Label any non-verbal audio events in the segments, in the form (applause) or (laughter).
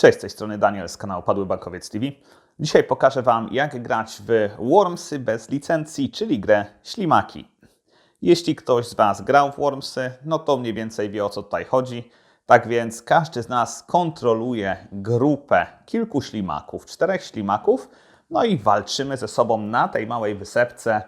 Cześć, z tej strony Daniel z kanału Padły Bankowiec TV. Dzisiaj pokażę Wam, jak grać w Wormsy bez licencji, czyli grę Ślimaki. Jeśli ktoś z Was grał w Wormsy, no to mniej więcej wie o co tutaj chodzi. Tak więc każdy z nas kontroluje grupę kilku ślimaków, czterech ślimaków, no i walczymy ze sobą na tej małej wysepce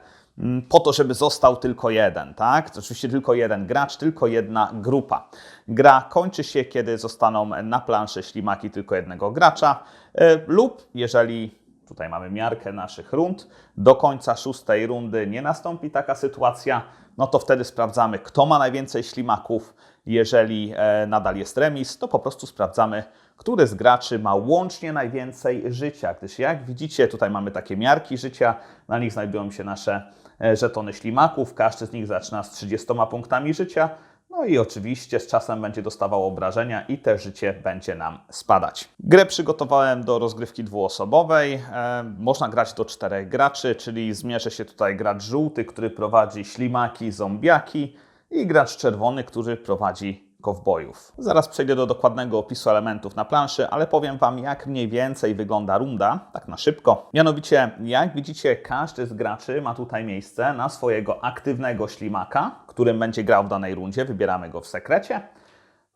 po to, żeby został tylko jeden, tak? Oczywiście tylko jeden gracz, tylko jedna grupa. Gra kończy się, kiedy zostaną na planszy ślimaki tylko jednego gracza e, lub jeżeli tutaj mamy miarkę naszych rund, do końca szóstej rundy nie nastąpi taka sytuacja, no to wtedy sprawdzamy, kto ma najwięcej ślimaków. Jeżeli e, nadal jest remis, to po prostu sprawdzamy, który z graczy ma łącznie najwięcej życia. Gdyż jak widzicie, tutaj mamy takie miarki życia, na nich znajdują się nasze żetony ślimaków. Każdy z nich zaczyna z 30 punktami życia. No i oczywiście z czasem będzie dostawał obrażenia i te życie będzie nam spadać. Grę przygotowałem do rozgrywki dwuosobowej. E, można grać do czterech graczy, czyli zmierzy się tutaj gracz żółty, który prowadzi ślimaki, zombiaki i gracz czerwony, który prowadzi kowbojów. Zaraz przejdę do dokładnego opisu elementów na planszy, ale powiem Wam, jak mniej więcej wygląda runda, tak na szybko. Mianowicie, jak widzicie, każdy z graczy ma tutaj miejsce na swojego aktywnego ślimaka, którym będzie grał w danej rundzie. Wybieramy go w sekrecie.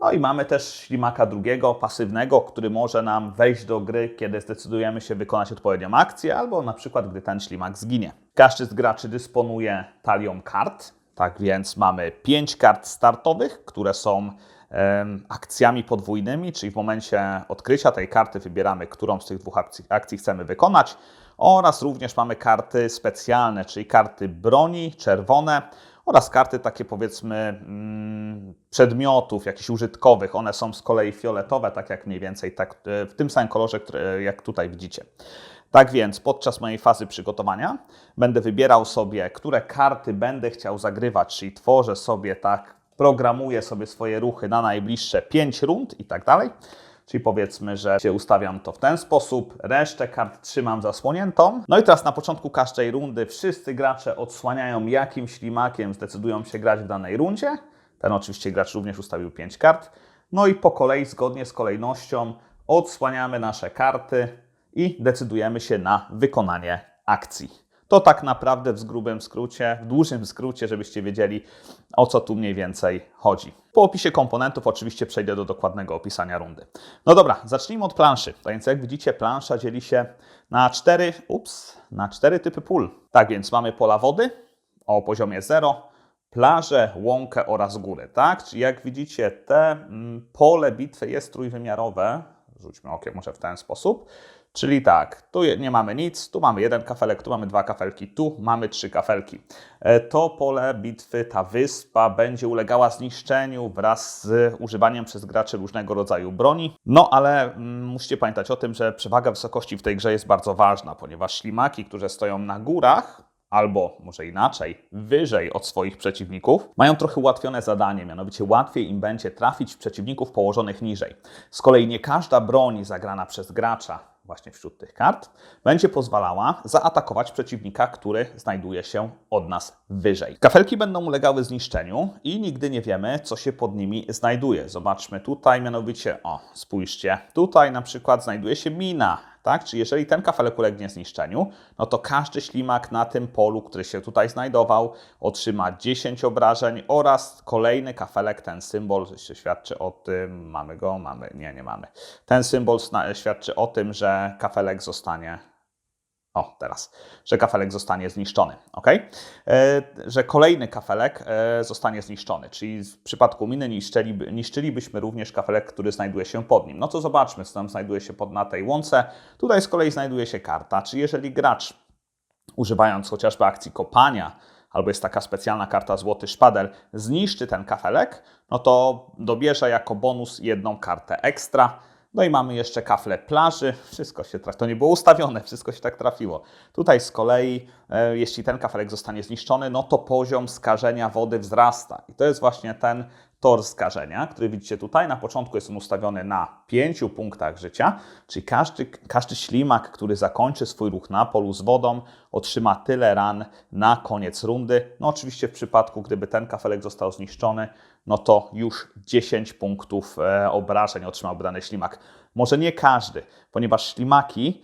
No i mamy też ślimaka drugiego, pasywnego, który może nam wejść do gry, kiedy zdecydujemy się wykonać odpowiednią akcję, albo na przykład, gdy ten ślimak zginie. Każdy z graczy dysponuje talią kart, tak więc mamy 5 kart startowych, które są akcjami podwójnymi, czyli w momencie odkrycia tej karty wybieramy, którą z tych dwóch akcji, akcji chcemy wykonać. Oraz również mamy karty specjalne, czyli karty broni, czerwone, oraz karty takie powiedzmy mm, przedmiotów, jakichś użytkowych. One są z kolei fioletowe, tak jak mniej więcej tak, e, w tym samym kolorze, jak tutaj widzicie. Tak więc podczas mojej fazy przygotowania będę wybierał sobie, które karty będę chciał zagrywać, czyli tworzę sobie tak, programuję sobie swoje ruchy na najbliższe 5 rund i tak dalej. Czyli powiedzmy, że się ustawiam to w ten sposób, resztę kart trzymam zasłoniętą. No i teraz na początku każdej rundy wszyscy gracze odsłaniają, jakim ślimakiem zdecydują się grać w danej rundzie. Ten oczywiście gracz również ustawił 5 kart. No i po kolei, zgodnie z kolejnością, odsłaniamy nasze karty i decydujemy się na wykonanie akcji. To tak naprawdę w grubym skrócie, w dużym skrócie, żebyście wiedzieli o co tu mniej więcej chodzi. Po opisie komponentów oczywiście przejdę do dokładnego opisania rundy. No dobra, zacznijmy od planszy. Tak więc jak widzicie, plansza dzieli się na cztery, ups, na cztery typy pól. Tak więc mamy pola wody o poziomie 0, plażę, łąkę oraz górę, tak? Czyli jak widzicie, te mm, pole bitwy jest trójwymiarowe. Rzućmy okiem może w ten sposób. Czyli tak, tu nie mamy nic, tu mamy jeden kafelek, tu mamy dwa kafelki, tu mamy trzy kafelki. E, To pole bitwy, ta wyspa będzie ulegała zniszczeniu wraz z używaniem przez graczy różnego rodzaju broni. No ale mm, musicie pamiętać o tym, że przewaga wysokości w tej grze jest bardzo ważna, ponieważ ślimaki, które stoją na górach, albo może inaczej, wyżej od swoich przeciwników, mają trochę ułatwione zadanie, mianowicie łatwiej im będzie trafić w przeciwników położonych niżej. Z kolei nie każda broń zagrana przez gracza właśnie wśród tych kart, będzie pozwalała zaatakować przeciwnika, który znajduje się od nas wyżej. Kafelki będą ulegały zniszczeniu i nigdy nie wiemy, co się pod nimi znajduje. Zobaczmy tutaj, mianowicie, o, spójrzcie, tutaj na przykład znajduje się mina, tak? Czy jeżeli ten kafelek ulegnie zniszczeniu, no to każdy ślimak na tym polu, który się tutaj znajdował, otrzyma 10 obrażeń oraz kolejny kafelek, ten symbol świadczy o tym, mamy go, mamy, nie, nie mamy. Ten symbol świadczy o tym, że kafelek zostanie o, teraz, że kafelek zostanie zniszczony, ok? E, że kolejny kafelek e, zostanie zniszczony, czyli w przypadku miny niszczyliby, niszczylibyśmy również kafelek, który znajduje się pod nim. No to zobaczmy, co tam znajduje się pod, na tej łące. Tutaj z kolei znajduje się karta, czy jeżeli gracz używając chociażby akcji kopania, albo jest taka specjalna karta Złoty Szpadel, zniszczy ten kafelek, no to dobierze jako bonus jedną kartę ekstra. No i mamy jeszcze kafle plaży. Wszystko się trafi. To nie było ustawione, wszystko się tak trafiło. Tutaj z kolei, e, jeśli ten kafelek zostanie zniszczony, no to poziom skażenia wody wzrasta. I to jest właśnie ten tor skażenia, który widzicie tutaj. Na początku jest on ustawiony na 5 punktach życia, czyli każdy, każdy ślimak, który zakończy swój ruch na polu z wodą, otrzyma tyle ran na koniec rundy. No oczywiście w przypadku, gdyby ten kafelek został zniszczony, no to już 10 punktów e, obrażeń otrzymałby dany ślimak. Może nie każdy, ponieważ ślimaki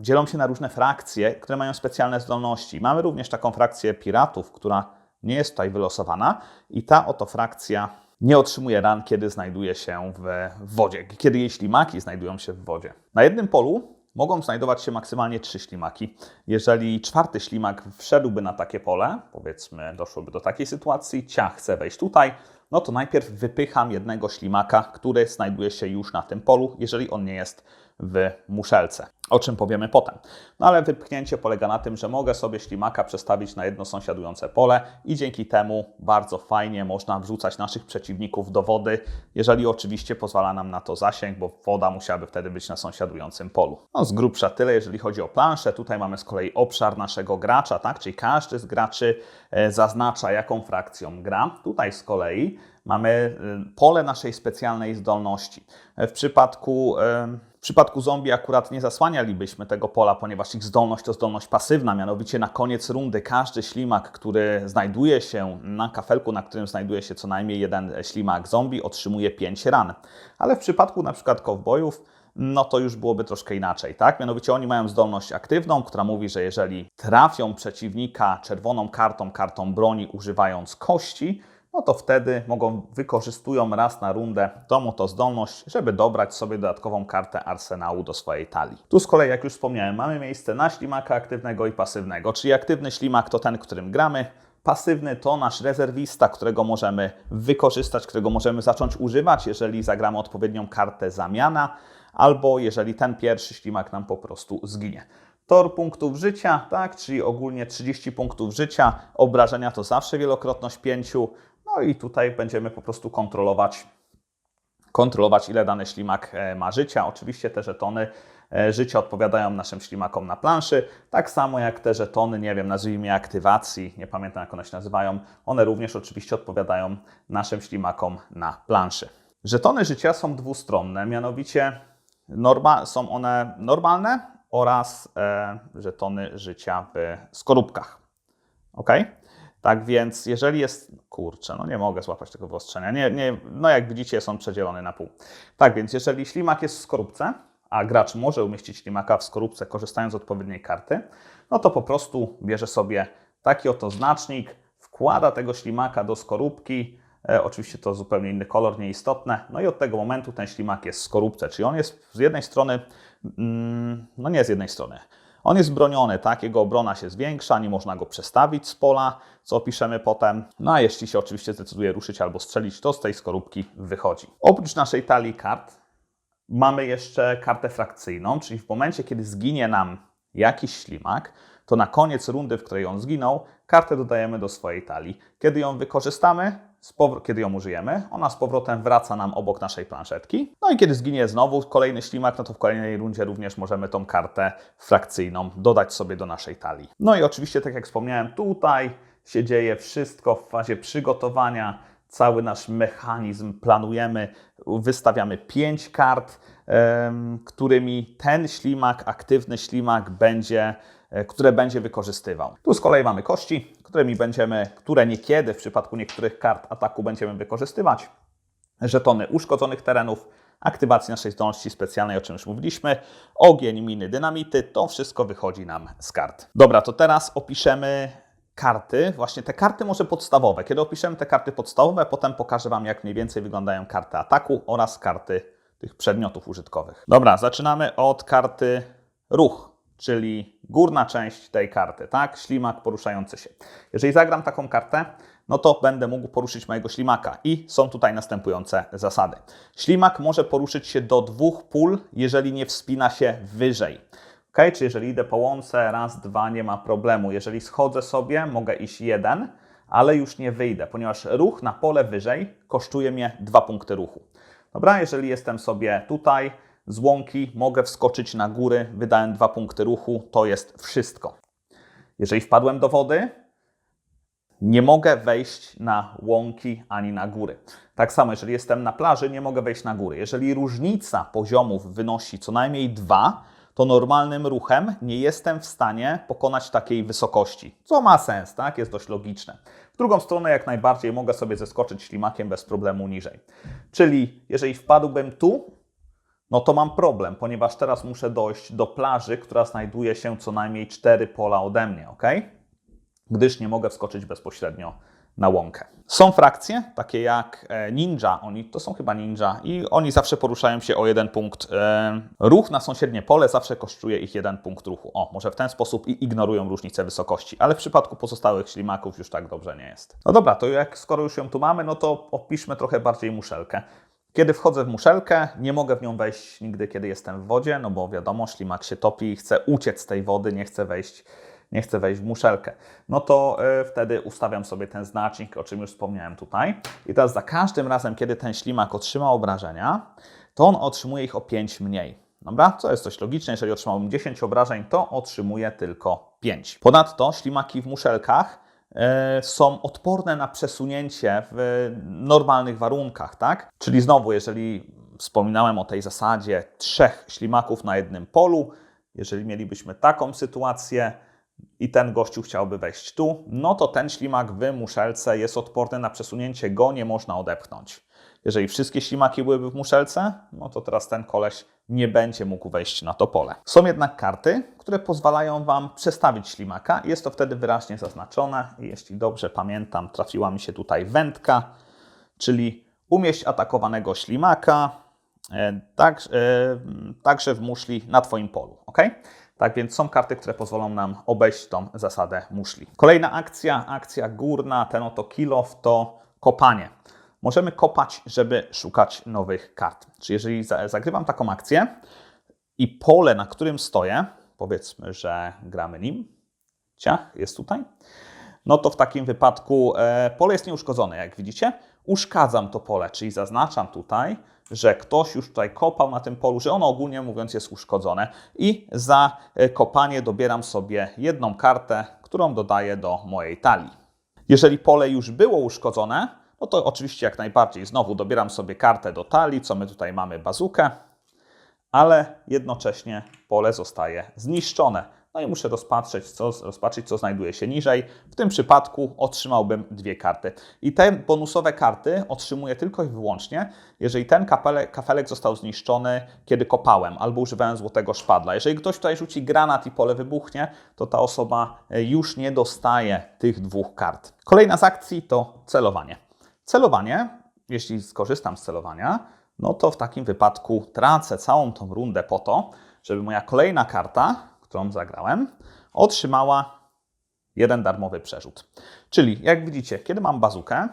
dzielą się na różne frakcje, które mają specjalne zdolności. Mamy również taką frakcję piratów, która nie jest tutaj wylosowana i ta oto frakcja nie otrzymuje ran, kiedy znajduje się w wodzie, kiedy jej ślimaki znajdują się w wodzie. Na jednym polu mogą znajdować się maksymalnie trzy ślimaki. Jeżeli czwarty ślimak wszedłby na takie pole, powiedzmy doszłoby do takiej sytuacji, ciach chce wejść tutaj, no to najpierw wypycham jednego ślimaka, który znajduje się już na tym polu, jeżeli on nie jest w muszelce, o czym powiemy potem. No ale wypchnięcie polega na tym, że mogę sobie ślimaka przestawić na jedno sąsiadujące pole i dzięki temu bardzo fajnie można wrzucać naszych przeciwników do wody, jeżeli oczywiście pozwala nam na to zasięg, bo woda musiałaby wtedy być na sąsiadującym polu. No z grubsza tyle, jeżeli chodzi o planszę. Tutaj mamy z kolei obszar naszego gracza, tak? czyli każdy z graczy e, zaznacza, jaką frakcją gra. Tutaj z kolei mamy y, pole naszej specjalnej zdolności. W przypadku, w przypadku zombie akurat nie zasłanialibyśmy tego pola, ponieważ ich zdolność to zdolność pasywna, mianowicie na koniec rundy każdy ślimak, który znajduje się na kafelku, na którym znajduje się co najmniej jeden ślimak zombie, otrzymuje 5 ran. Ale w przypadku na przykład kowbojów, no to już byłoby troszkę inaczej, tak? Mianowicie oni mają zdolność aktywną, która mówi, że jeżeli trafią przeciwnika czerwoną kartą, kartą broni, używając kości, no to wtedy mogą, wykorzystują raz na rundę tą oto zdolność, żeby dobrać sobie dodatkową kartę arsenału do swojej talii. Tu z kolei, jak już wspomniałem, mamy miejsce na ślimaka aktywnego i pasywnego, czyli aktywny ślimak to ten, którym gramy, Pasywny to nasz rezerwista, którego możemy wykorzystać, którego możemy zacząć używać, jeżeli zagramy odpowiednią kartę zamiana, albo jeżeli ten pierwszy ślimak nam po prostu zginie. Tor punktów życia, tak, czyli ogólnie 30 punktów życia, obrażenia to zawsze wielokrotność 5, no i tutaj będziemy po prostu kontrolować, kontrolować ile dany ślimak e, ma życia. Oczywiście te żetony e, życia odpowiadają naszym ślimakom na planszy, tak samo jak te żetony, nie wiem, nazwijmy je aktywacji, nie pamiętam jak one się nazywają, one również oczywiście odpowiadają naszym ślimakom na planszy. Żetony życia są dwustronne, mianowicie norma, są one normalne oraz e, żetony życia w skorupkach. Ok? Tak więc, jeżeli jest. Kurczę, no nie mogę złapać tego wyostrzenia. Nie, nie, no jak widzicie, są przedzielone na pół. Tak więc, jeżeli ślimak jest w skorupce, a gracz może umieścić ślimaka w skorupce korzystając z odpowiedniej karty, no to po prostu bierze sobie taki oto znacznik, wkłada tego ślimaka do skorupki. E, oczywiście to zupełnie inny kolor, nieistotne. No i od tego momentu ten ślimak jest w skorupce, czyli on jest z jednej strony, mm, no nie z jednej strony. On jest broniony, tak? Jego obrona się zwiększa, nie można go przestawić z pola, co opiszemy potem. No a jeśli się oczywiście zdecyduje ruszyć albo strzelić, to z tej skorupki wychodzi. Oprócz naszej talii kart mamy jeszcze kartę frakcyjną, czyli w momencie, kiedy zginie nam jakiś ślimak, to na koniec rundy, w której on zginął, kartę dodajemy do swojej talii. Kiedy ją wykorzystamy, kiedy ją użyjemy, ona z powrotem wraca nam obok naszej planszetki. No i kiedy zginie znowu kolejny ślimak, no to w kolejnej rundzie również możemy tą kartę frakcyjną dodać sobie do naszej talii. No i oczywiście, tak jak wspomniałem, tutaj się dzieje wszystko w fazie przygotowania. Cały nasz mechanizm planujemy, wystawiamy pięć kart, którymi ten ślimak, aktywny ślimak będzie E, które będzie wykorzystywał. Tu z kolei mamy kości, którymi będziemy, które niekiedy w przypadku niektórych kart ataku będziemy wykorzystywać. Żetony uszkodzonych terenów, aktywacji naszej zdolności specjalnej, o czym już mówiliśmy, ogień, miny, dynamity, to wszystko wychodzi nam z kart. Dobra, to teraz opiszemy karty, właśnie te karty może podstawowe. Kiedy opiszemy te karty podstawowe, potem pokażę Wam, jak mniej więcej wyglądają karty ataku oraz karty tych przedmiotów użytkowych. Dobra, zaczynamy od karty ruch czyli górna część tej karty, tak? Ślimak poruszający się. Jeżeli zagram taką kartę, no to będę mógł poruszyć mojego ślimaka. I są tutaj następujące zasady. Ślimak może poruszyć się do dwóch pól, jeżeli nie wspina się wyżej. Ok, czyli jeżeli idę po łące, raz, dwa, nie ma problemu. Jeżeli schodzę sobie, mogę iść jeden, ale już nie wyjdę, ponieważ ruch na pole wyżej kosztuje mnie dwa punkty ruchu. Dobra, jeżeli jestem sobie tutaj, z łąki mogę wskoczyć na góry, wydałem dwa punkty ruchu, to jest wszystko. Jeżeli wpadłem do wody, Nie mogę wejść na łąki ani na góry. Tak samo, jeżeli jestem na plaży, nie mogę wejść na góry. Jeżeli różnica poziomów wynosi co najmniej dwa, to normalnym ruchem nie jestem w stanie pokonać takiej wysokości. Co ma sens, tak? Jest dość logiczne. W drugą stronę, jak najbardziej mogę sobie zeskoczyć ślimakiem bez problemu niżej. Czyli jeżeli wpadłbym tu, no to mam problem, ponieważ teraz muszę dojść do plaży, która znajduje się co najmniej 4 pola ode mnie, ok? Gdyż nie mogę wskoczyć bezpośrednio na łąkę. Są frakcje, takie jak e, ninja, oni to są chyba ninja i oni zawsze poruszają się o jeden punkt. E, ruch na sąsiednie pole zawsze kosztuje ich jeden punkt ruchu. O, może w ten sposób i ignorują różnicę wysokości, ale w przypadku pozostałych ślimaków już tak dobrze nie jest. No dobra, to jak skoro już ją tu mamy, no to opiszmy trochę bardziej muszelkę. Kiedy wchodzę w muszelkę, nie mogę w nią wejść nigdy, kiedy jestem w wodzie, no bo wiadomo, ślimak się topi i chce uciec z tej wody, nie chce wejść nie chcę wejść w muszelkę, no to y, wtedy ustawiam sobie ten znacznik, o czym już wspomniałem tutaj. I teraz za każdym razem, kiedy ten ślimak otrzyma obrażenia, to on otrzymuje ich o 5 mniej. Dobra? Co jest dość logiczne, jeżeli otrzymałbym 10 obrażeń, to otrzymuje tylko 5. Ponadto ślimaki w muszelkach są odporne na przesunięcie w normalnych warunkach, tak? Czyli znowu, jeżeli wspominałem o tej zasadzie trzech ślimaków na jednym polu, jeżeli mielibyśmy taką sytuację, i ten gościu chciałby wejść tu, no to ten ślimak w muszelce jest odporny na przesunięcie, go nie można odepchnąć. Jeżeli wszystkie ślimaki byłyby w muszelce, no to teraz ten koleś nie będzie mógł wejść na to pole. Są jednak karty, które pozwalają Wam przestawić ślimaka. Jest to wtedy wyraźnie zaznaczone. Jeśli dobrze pamiętam, trafiła mi się tutaj wędka, czyli umieść atakowanego ślimaka, e, tak, e, także w muszli na Twoim polu. ok? Tak więc są karty, które pozwolą nam obejść tą zasadę muszli. Kolejna akcja, akcja górna, ten oto kilof to kopanie. Możemy kopać, żeby szukać nowych kart. Czyli jeżeli zagrywam taką akcję i pole, na którym stoję, powiedzmy, że gramy nim, ciach, jest tutaj, no to w takim wypadku e, pole jest nieuszkodzone, jak widzicie. Uszkadzam to pole, czyli zaznaczam tutaj, że ktoś już tutaj kopał na tym polu, że ono ogólnie mówiąc jest uszkodzone i za e, kopanie dobieram sobie jedną kartę, którą dodaję do mojej talii. Jeżeli pole już było uszkodzone, no to oczywiście jak najbardziej znowu dobieram sobie kartę do talii, co my tutaj mamy bazukę, ale jednocześnie pole zostaje zniszczone. No i muszę rozpatrzeć co, rozpatrzeć, co znajduje się niżej. W tym przypadku otrzymałbym dwie karty. I te bonusowe karty otrzymuję tylko i wyłącznie, jeżeli ten kafelek, kafelek został zniszczony, kiedy kopałem albo używałem złotego szpadla. Jeżeli ktoś tutaj rzuci granat i pole wybuchnie, to ta osoba e, już nie dostaje tych dwóch kart. Kolejna z akcji to celowanie. Celowanie, jeśli skorzystam z celowania, no to w takim wypadku tracę całą tą rundę po to, żeby moja kolejna karta którą zagrałem, otrzymała jeden darmowy przerzut. Czyli jak widzicie, kiedy mam bazukę,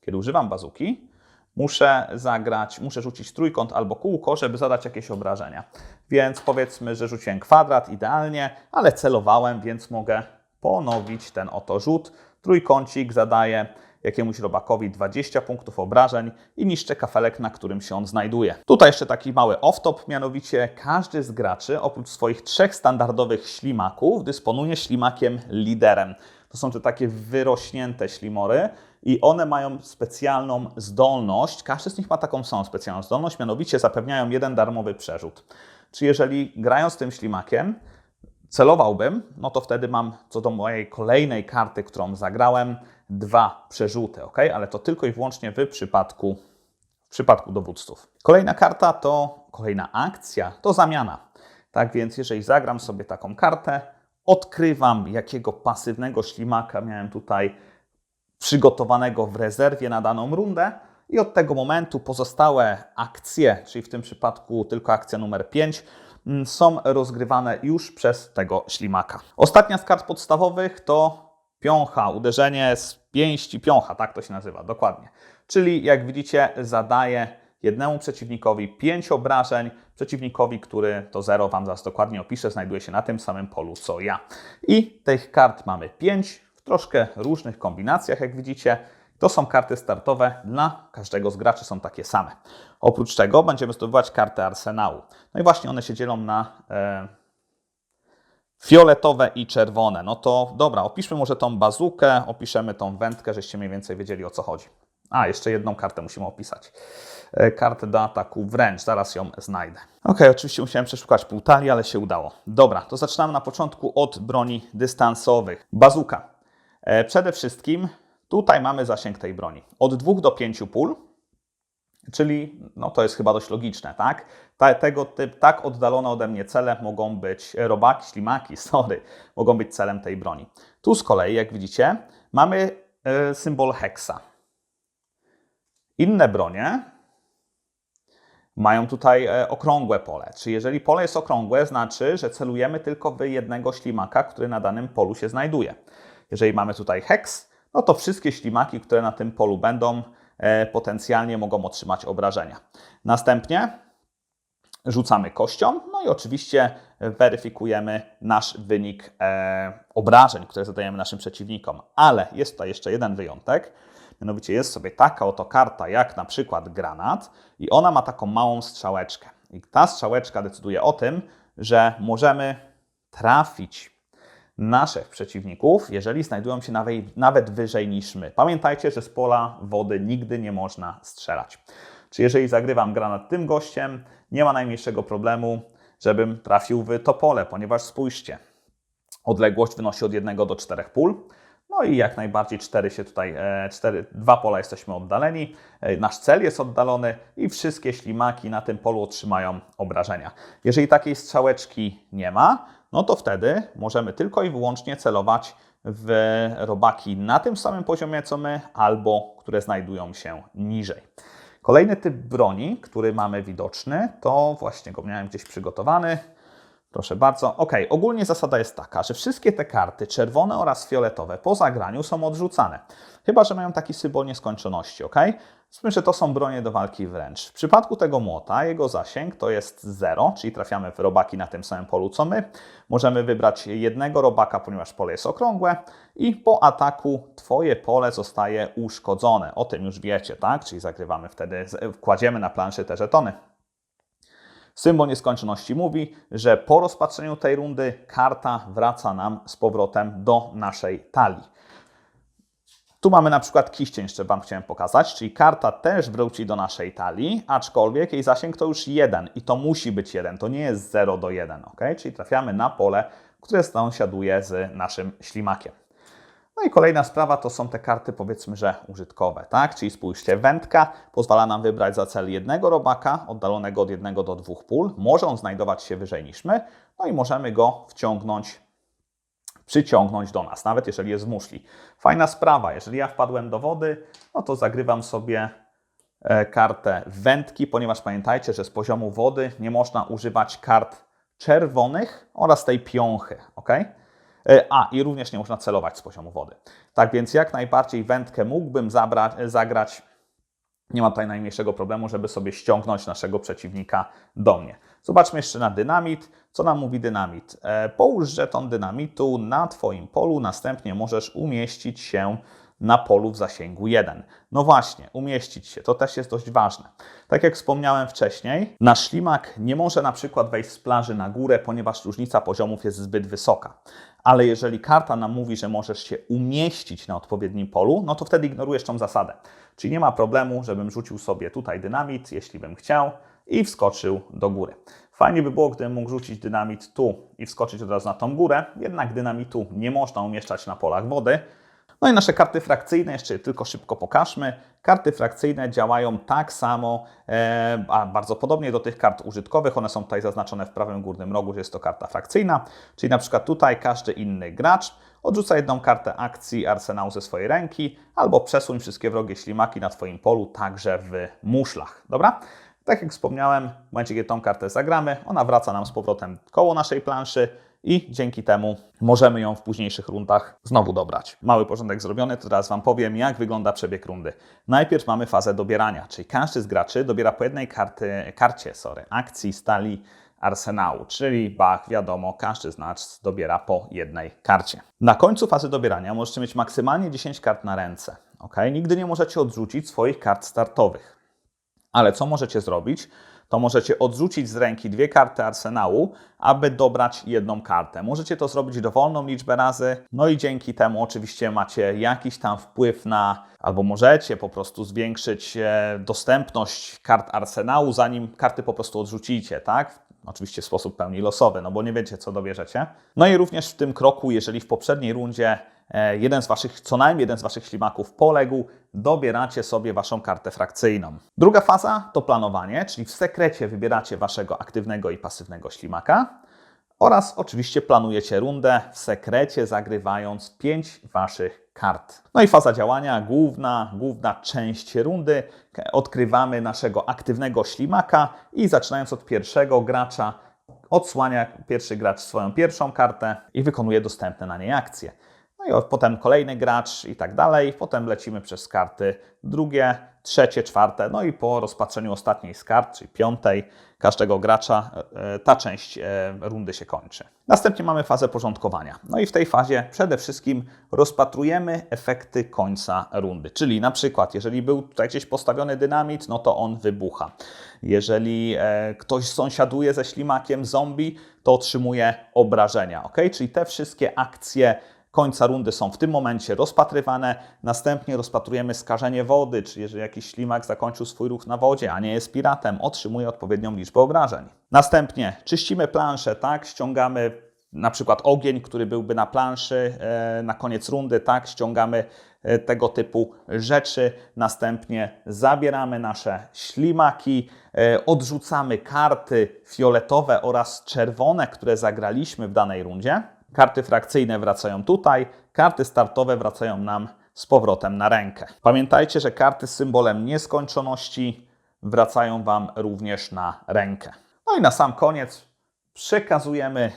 kiedy używam bazuki, muszę zagrać, muszę rzucić trójkąt albo kółko, żeby zadać jakieś obrażenia. Więc powiedzmy, że rzuciłem kwadrat idealnie, ale celowałem, więc mogę ponowić ten oto rzut. Trójkącik zadaje jakiemuś robakowi 20 punktów obrażeń i niszczę kafelek, na którym się on znajduje. Tutaj jeszcze taki mały off-top, mianowicie każdy z graczy oprócz swoich trzech standardowych ślimaków dysponuje ślimakiem liderem. To są te takie wyrośnięte ślimory i one mają specjalną zdolność, każdy z nich ma taką samą specjalną zdolność, mianowicie zapewniają jeden darmowy przerzut. Czy jeżeli grają z tym ślimakiem, celowałbym, no to wtedy mam co do mojej kolejnej karty, którą zagrałem, dwa przerzuty, ok? Ale to tylko i wyłącznie w przypadku, w przypadku dowódców. Kolejna karta to, kolejna akcja to zamiana. Tak więc jeżeli zagram sobie taką kartę, odkrywam jakiego pasywnego ślimaka miałem tutaj przygotowanego w rezerwie na daną rundę i od tego momentu pozostałe akcje, czyli w tym przypadku tylko akcja numer 5, mm, są rozgrywane już przez tego ślimaka. Ostatnia z kart podstawowych to piącha, uderzenie z pięści piącha, tak to się nazywa, dokładnie. Czyli jak widzicie, zadaje jednemu przeciwnikowi 5 obrażeń, przeciwnikowi, który to zero Wam zaraz dokładnie opiszę, znajduje się na tym samym polu co ja. I tych kart mamy 5 w troszkę różnych kombinacjach, jak widzicie. To są karty startowe, dla każdego z graczy są takie same. Oprócz tego będziemy zdobywać karty arsenału. No i właśnie one się dzielą na e, fioletowe i czerwone. No to dobra, opiszmy może tą bazukę, opiszemy tą wędkę, żeście mniej więcej wiedzieli o co chodzi. A, jeszcze jedną kartę musimy opisać. E, Kartę do ataku wręcz, zaraz ją znajdę. Ok, oczywiście musiałem przeszukać pół talii, ale się udało. Dobra, to zaczynamy na początku od broni dystansowych. Bazuka. E, Przede wszystkim tutaj mamy zasięg tej broni. Od 2 do 5 pól, czyli no to jest chyba dość logiczne, tak? Ta, tego typ, tak oddalone ode mnie cele mogą być robaki, ślimaki, (laughs) sorry, mogą być celem tej broni. Tu z kolei, jak widzicie, mamy e, symbol hexa. Inne bronie mają tutaj e, okrągłe pole. Czyli jeżeli pole jest okrągłe, znaczy, że celujemy tylko w jednego ślimaka, który na danym polu się znajduje. Jeżeli mamy tutaj hex, no to wszystkie ślimaki, które na tym polu będą, e, potencjalnie mogą otrzymać obrażenia. Następnie rzucamy kością, no i oczywiście weryfikujemy nasz wynik e, obrażeń, które zadajemy naszym przeciwnikom. Ale jest tutaj jeszcze jeden wyjątek. Mianowicie jest sobie taka oto karta, jak na przykład granat, i ona ma taką małą strzałeczkę. I ta strzałeczka decyduje o tym, że możemy trafić naszych przeciwników, jeżeli znajdują się nawet, wyżej niż my. Pamiętajcie, że z pola wody nigdy nie można strzelać. Czy jeżeli zagrywam granat tym gościem, nie ma najmniejszego problemu, żebym trafił w to pole, ponieważ spójrzcie, odległość wynosi od 1 do 4 pól. No i jak najbardziej 4 się tutaj, 4, dwa pola jesteśmy oddaleni, e, nasz cel jest oddalony i wszystkie ślimaki na tym polu otrzymają obrażenia. Jeżeli takiej strzałeczki nie ma, no to wtedy możemy tylko i wyłącznie celować w robaki na tym samym poziomie co my, albo które znajdują się niżej. Kolejny typ broni, który mamy widoczny, to właśnie go miałem gdzieś przygotowany. Proszę bardzo. Ok, ogólnie zasada jest taka, że wszystkie te karty, czerwone oraz fioletowe, po zagraniu są odrzucane. Chyba, że mają taki symbol nieskończoności, ok? Zmy, że to są bronie do walki wręcz. W przypadku tego młota, jego zasięg to jest 0, czyli trafiamy w robaki na tym samym polu co my. Możemy wybrać jednego robaka, ponieważ pole jest okrągłe i po ataku Twoje pole zostaje uszkodzone. O tym już wiecie, tak? Czyli zagrywamy wtedy, kładziemy na planszy te żetony. Symbol nieskończoności mówi, że po rozpatrzeniu tej rundy karta wraca nam z powrotem do naszej talii. Tu mamy na przykład kiścień, jeszcze Wam chciałem pokazać, czyli karta też wróci do naszej talii, aczkolwiek jej zasięg to już 1 i to musi być 1, to nie jest 0 do 1, ok? Czyli trafiamy na pole, które sąsiaduje z naszym ślimakiem. No i kolejna sprawa to są te karty powiedzmy, że użytkowe, tak? Czyli spójrzcie, wędka pozwala nam wybrać za cel jednego robaka, oddalonego od jednego do dwóch pól. Może on znajdować się wyżej niż my, no i możemy go wciągnąć, przyciągnąć do nas, nawet jeżeli jest w muszli. Fajna sprawa, jeżeli ja wpadłem do wody, no to zagrywam sobie e, kartę wędki, ponieważ pamiętajcie, że z poziomu wody nie można używać kart czerwonych oraz tej piąchy, ok? A, i również nie można celować z poziomu wody. Tak więc jak najbardziej wędkę mógłbym zabrać, zagrać. Nie mam tutaj najmniejszego problemu, żeby sobie ściągnąć naszego przeciwnika do mnie. Zobaczmy jeszcze na dynamit. Co nam mówi dynamit? E, połóż żeton dynamitu na Twoim polu, następnie możesz umieścić się na polu w zasięgu 1. No właśnie, umieścić się, to też jest dość ważne. Tak jak wspomniałem wcześniej, nasz ślimak nie może na przykład wejść z plaży na górę, ponieważ różnica poziomów jest zbyt wysoka. Ale jeżeli karta nam mówi, że możesz się umieścić na odpowiednim polu, no to wtedy ignorujesz tą zasadę. Czyli nie ma problemu, żebym rzucił sobie tutaj dynamit, jeśli bym chciał, i wskoczył do góry. Fajnie by było, gdybym mógł rzucić dynamit tu i wskoczyć od razu na tą górę, jednak dynamitu nie można umieszczać na polach wody, no i nasze karty frakcyjne, jeszcze tylko szybko pokażmy. Karty frakcyjne działają tak samo, e, a bardzo podobnie do tych kart użytkowych. One są tutaj zaznaczone w prawym górnym rogu, że jest to karta frakcyjna. Czyli na przykład tutaj każdy inny gracz odrzuca jedną kartę akcji arsenału ze swojej ręki albo przesuń wszystkie wrogie ślimaki na Twoim polu, także w muszlach. Dobra? Tak jak wspomniałem, w momencie, kiedy tą kartę zagramy, ona wraca nam z powrotem koło naszej planszy i dzięki temu możemy ją w późniejszych rundach znowu dobrać. Mały porządek zrobiony, to teraz Wam powiem, jak wygląda przebieg rundy. Najpierw mamy fazę dobierania, czyli każdy z graczy dobiera po jednej karty, karcie sorry, akcji stali arsenału, czyli bach, wiadomo, każdy z nas dobiera po jednej karcie. Na końcu fazy dobierania możecie mieć maksymalnie 10 kart na ręce. Ok? Nigdy nie możecie odrzucić swoich kart startowych. Ale co możecie zrobić? To możecie odrzucić z ręki dwie karty arsenału, aby dobrać jedną kartę. Możecie to zrobić dowolną liczbę razy, no i dzięki temu oczywiście macie jakiś tam wpływ na, albo możecie po prostu zwiększyć e, dostępność kart arsenału, zanim karty po prostu odrzucicie, tak? Oczywiście w sposób pełni losowy, no bo nie wiecie, co dobierzecie. No i również w tym kroku, jeżeli w poprzedniej rundzie jeden z waszych, co najmniej jeden z waszych ślimaków poległ, dobieracie sobie waszą kartę frakcyjną. Druga faza to planowanie, czyli w sekrecie wybieracie waszego aktywnego i pasywnego ślimaka oraz oczywiście planujecie rundę w sekrecie, zagrywając 5 waszych kart. No i faza działania, główna, główna część rundy. Odkrywamy naszego aktywnego ślimaka i zaczynając od pierwszego gracza, odsłania pierwszy gracz swoją pierwszą kartę i wykonuje dostępne na niej akcje. I potem kolejny gracz i tak dalej. Potem lecimy przez karty drugie, trzecie, czwarte. No i po rozpatrzeniu ostatniej z kart, czyli piątej, każdego gracza, e, ta część e, rundy się kończy. Następnie mamy fazę porządkowania. No i w tej fazie przede wszystkim rozpatrujemy efekty końca rundy. Czyli na przykład, jeżeli był tutaj gdzieś postawiony dynamit, no to on wybucha. Jeżeli e, ktoś sąsiaduje ze ślimakiem zombie, to otrzymuje obrażenia. ok? Czyli te wszystkie akcje końca rundy są w tym momencie rozpatrywane. Następnie rozpatrujemy skażenie wody, czy jeżeli jakiś ślimak zakończył swój ruch na wodzie, a nie jest piratem, otrzymuje odpowiednią liczbę obrażeń. Następnie czyścimy planszę, tak? Ściągamy na przykład ogień, który byłby na planszy e, na koniec rundy, tak? Ściągamy e, tego typu rzeczy. Następnie zabieramy nasze ślimaki, e, odrzucamy karty fioletowe oraz czerwone, które zagraliśmy w danej rundzie. Karty frakcyjne wracają tutaj, karty startowe wracają nam z powrotem na rękę. Pamiętajcie, że karty z symbolem nieskończoności wracają Wam również na rękę. No i na sam koniec przekazujemy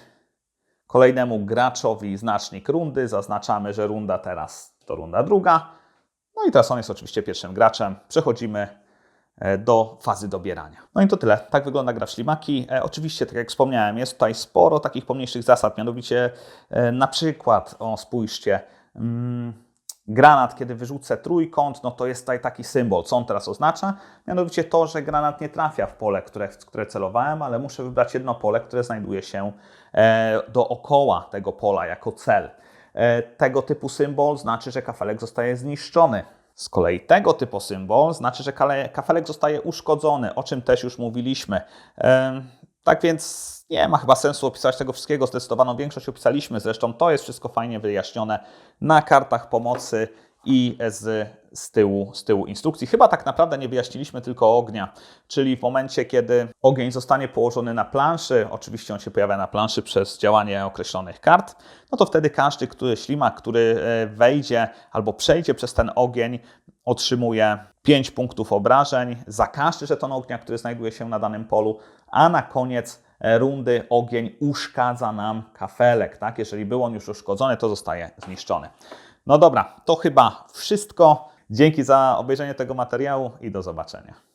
kolejnemu graczowi znacznik rundy. Zaznaczamy, że runda teraz to runda druga. No i teraz on jest oczywiście pierwszym graczem. Przechodzimy do fazy dobierania. No i to tyle. Tak wygląda gra w ślimaki. E, oczywiście, tak jak wspomniałem, jest tutaj sporo takich pomniejszych zasad, mianowicie e, na przykład, o spójrzcie, mm, granat, kiedy wyrzucę trójkąt, no to jest tutaj taki symbol. Co on teraz oznacza? Mianowicie to, że granat nie trafia w pole, które, w które celowałem, ale muszę wybrać jedno pole, które znajduje się e, dookoła tego pola jako cel. E, tego typu symbol znaczy, że kafelek zostaje zniszczony. Z kolei tego typu symbol znaczy, że kafelek zostaje uszkodzony, o czym też już mówiliśmy. Tak więc nie ma chyba sensu opisać tego wszystkiego. Zdecydowaną większość opisaliśmy. Zresztą to jest wszystko fajnie wyjaśnione na kartach pomocy i z, z, tyłu, z tyłu instrukcji. Chyba tak naprawdę nie wyjaśniliśmy tylko ognia, czyli w momencie, kiedy ogień zostanie położony na planszy, oczywiście on się pojawia na planszy przez działanie określonych kart, no to wtedy każdy który, ślimak, który e, wejdzie albo przejdzie przez ten ogień, otrzymuje 5 punktów obrażeń za każdy żeton ognia, który znajduje się na danym polu, a na koniec rundy ogień uszkadza nam kafelek. Tak? Jeżeli był on już uszkodzony, to zostaje zniszczony. No dobra, to chyba wszystko. Dzięki za obejrzenie tego materiału i do zobaczenia.